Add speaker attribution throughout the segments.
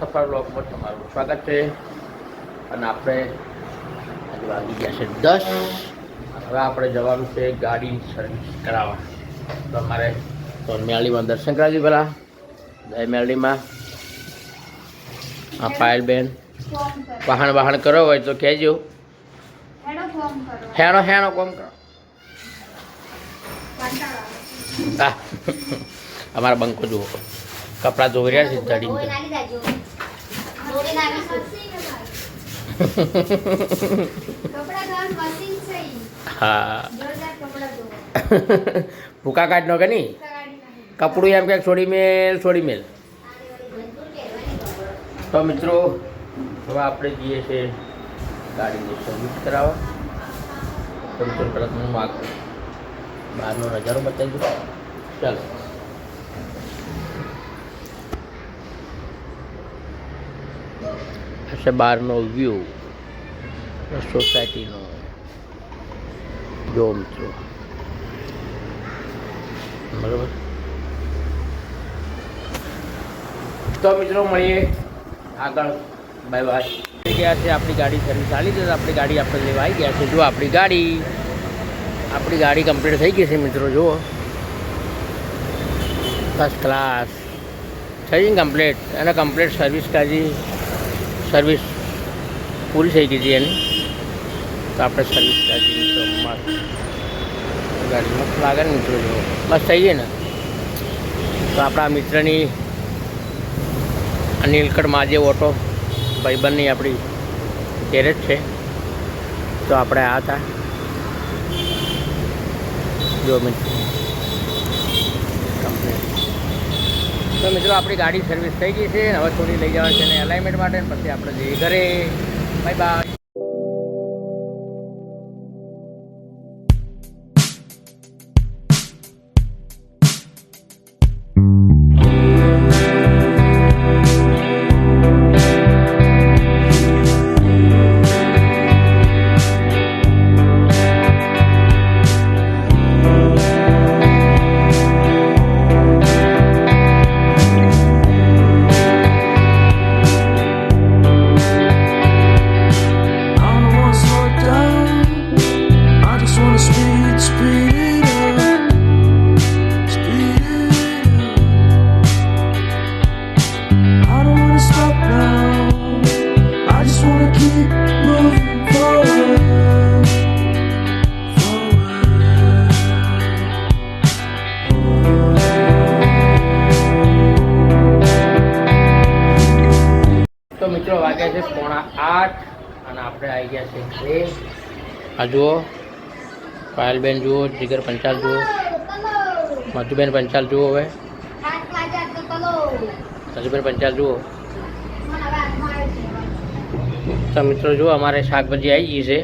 Speaker 1: સફળ બ્લોગમાં તમારું સ્વાગત છે. અને આપણે આજે વાગી ગયા છે દસ. હવે આપણે જવાનું છે ગાડી સર્વિસ કરાવવા. તો અમારે તો મેળીમાં દર્શન કરાવી પહેલાં. જય મેળીમાં આ પાયલબેન વાહન વાહન કરો હોય તો કહેજો. હેણો હેણો કોમ કરો. આ અમારા બંકો જુઓ. કપડાં ધોઈ રહ્યા છે ધડી. હા. ભૂકા કાઢ નો કે નહીં? કપડું એમ કંઈક છોડી મેલ છોડી મેલ. તો મિત્રો, હવે આપણે જઈએ છીએ ગાડીની સર્વિસ કરાવવા. મિત્રો તરત માગ બહારનો નજારો બતાવી દઉં. ચાલો. છે બહારનો વ્યૂ સોસાયટીનો જો મિત્રો. બરાબર? તો મિત્રો મળીએ આગળ. બાય બાય ગયા છે આપણી ગાડી સર્વિસ ચાલી છે આપણી ગાડી આપણે લેવા આવી ગયા છે. જો આપણી ગાડી. આપણી ગાડી કમ્પ્લીટ થઈ ગઈ છે મિત્રો, જુઓ. ફર્સ્ટ ક્લાસ થઈ કમ્પ્લીટ અને કમ્પ્લીટ સર્વિસ કાજી. સર્વિસ પૂરી થઈ ગઈ છે એની. તો આપણે સર્વિસ મસ્ત. ગાડી મસ્ત લાગે ને મિત્રો જો બસ થઈ ગઈ ને? તો આપણા મિત્રની અનિલકડ માજે ઓટો ભાઈબંધની આપણી ગેરેજ છે. તો આપણે આ હતા. જો મિત્રો. Complete. તો મિત્રો, આપણી ગાડી સર્વિસ થઈ ગઈ છે. હવે થોડી લઈ જવાની છે અને અલાઇનમેન્ટ માટે. પછી આપણે જઈએ ઘરે. બાય બાય મિત્રો, વાગ્યા છે પોણા આઠ અને આપણે આવી ગયા છે આ જુઓ, પાયલબેન જુઓ, જીગર પંચાલ જુઓ, મધુબેન પંચાલ જુઓ હવે. મધુબેન પંચાલ જુઓ. તો મિત્રો, જુઓ, અમારે શાકભાજી આવી ગઈ છે.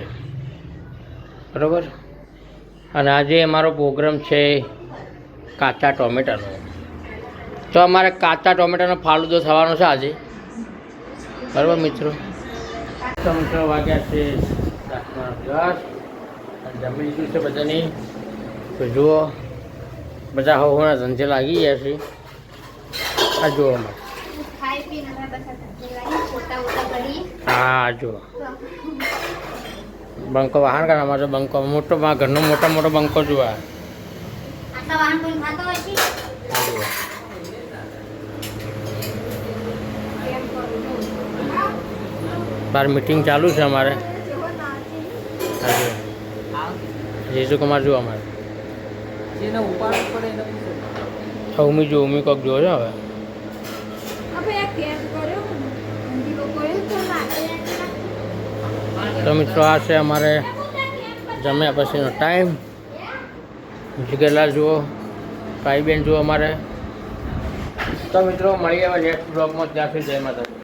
Speaker 1: બરાબર? અને આજે અમારો પ્રોગ્રામ છે કાચા ટોમેટાનો. તો અમારે કાચા ટોમેટાનો ફાલુદો થવાનો છે આજે. બરાબર મિત્રો? તો મિત્રો વાગ્યા છે દસના દસ. જમી લીધું છે બધાની. તો જુઓ બધા હોવાના ધંધે લાગી ગયા છે. આ જુઓ. હા જુઓ. બંકો વાહન કરે અમારો તો બંકો મોટો ઘરનો મોટો મોટો બંકો જોવા
Speaker 2: આટલા વાહન કોઈ ખાતો હોય છે
Speaker 3: કેમ કરું?
Speaker 1: બાર મિટિંગ ચાલુ છે અમારે.
Speaker 3: જેવો
Speaker 1: કુમાર જુઓ અમારે. ઉમી જો ઉમી કોક જુઓ છો હવે.
Speaker 3: તો
Speaker 1: મિત્રો આ છે અમારે જમ્યા પછીનો ટાઈમ જીગરલાલ જુઓ ભાઈ બેન જુઓ અમારે. તો મિત્રો મળીએ હવે નેક્સ્ટ બ્લોગમાં ત્યાંથી જય માતા